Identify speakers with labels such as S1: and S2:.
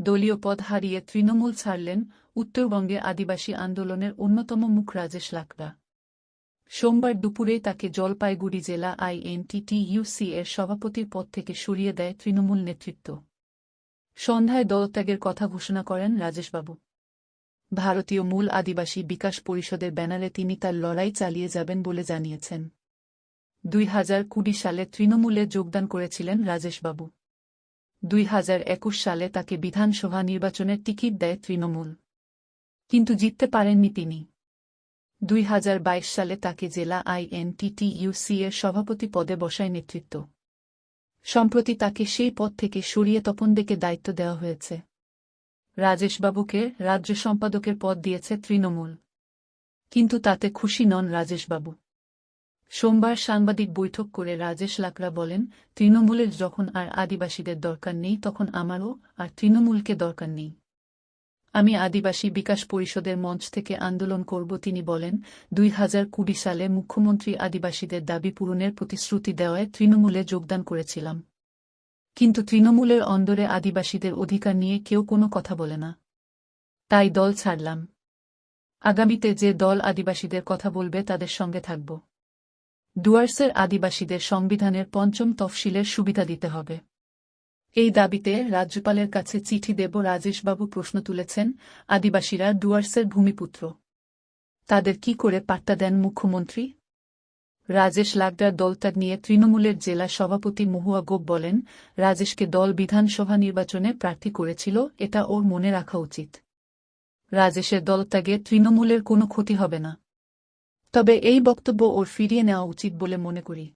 S1: দলীয় পদ হারিয়ে তৃণমূল ছাড়লেন উত্তরবঙ্গে আদিবাসী আন্দোলনের অন্যতম মুখ রাজেশ লাকড়া। সোমবার দুপুরে তাকে জলপাইগুড়ি জেলা আইএনটিটিইউসি এর সভাপতির পদ থেকে সরিয়ে দেয় তৃণমূল নেতৃত্ব। সন্ধ্যায় দলত্যাগের কথা ঘোষণা করেন রাজেশবাবু। ভারতীয় মূল আদিবাসী বিকাশ পরিষদের ব্যানারে তিনি তার লড়াই চালিয়ে যাবেন বলে জানিয়েছেন। দুই হাজার কুড়ি সালে তৃণমূলে যোগদান করেছিলেন রাজেশবাবু। দুই হাজার একুশ সালে তাকে বিধানসভা নির্বাচনের টিকিট দেয় তৃণমূল। কিন্তু জিততে পারেননি তিনি। দুই হাজার বাইশ সালে তাকে জেলা আইএনটিটিইউসি এর সভাপতি পদে বসায় নেতৃত্ব। সম্প্রতি তাকে সেই পদ থেকে সরিয়ে তপনদেকে দায়িত্ব দেওয়া হয়েছে। রাজেশবাবুকে রাজ্য সম্পাদকের পদ দিয়েছে তৃণমূল। কিন্তু তাতে খুশি নন রাজেশবাবু। সোমবার সাংবাদিক বৈঠক করে রাজেশ লাকড়া বলেন, তৃণমূলের যখন আর আদিবাসীদের দরকার নেই, তখন আমারও আর তৃণমূলকে দরকার নেই। আমি আদিবাসী বিকাশ পরিষদের মঞ্চ থেকে আন্দোলন করব। তিনি বলেন, দুই হাজার কুড়ি সালে মুখ্যমন্ত্রী আদিবাসীদের দাবি পূরণের প্রতিশ্রুতি দেওয়ায় তৃণমূলে যোগদান করেছিলাম। কিন্তু তৃণমূলের অন্দরে আদিবাসীদের অধিকার নিয়ে কেউ কোনো কথা বলে না। তাই দল ছাড়লাম। আগামীতে যে দল আদিবাসীদের কথা বলবে, তাদের সঙ্গে থাকব। ডুয়ার্সের আদিবাসীদের সংবিধানের পঞ্চম তফসিলের সুবিধা দিতে হবে। এই দাবিতে রাজ্যপালের কাছে চিঠি দেব রাজেশবাবু প্রশ্ন তুলেছেন, আদিবাসীরা ডুয়ার্সের ভূমিপুত্র। তাদের কি করে পাট্টা দেন মুখ্যমন্ত্রী? রাজেশ লাকডার দলত্যাগ নিয়ে তৃণমূলের জেলা সভাপতি মহুয়া গোপ বলেন, রাজেশকে দল বিধানসভা নির্বাচনে প্রার্থী করেছিল, এটা ওর মনে রাখা উচিত। রাজেশের দলত্যাগে তৃণমূলের কোনো ক্ষতি হবে না। তবে এই বক্তব্য ওর ফিরিয়ে নেওয়া উচিত বলে মনে করি।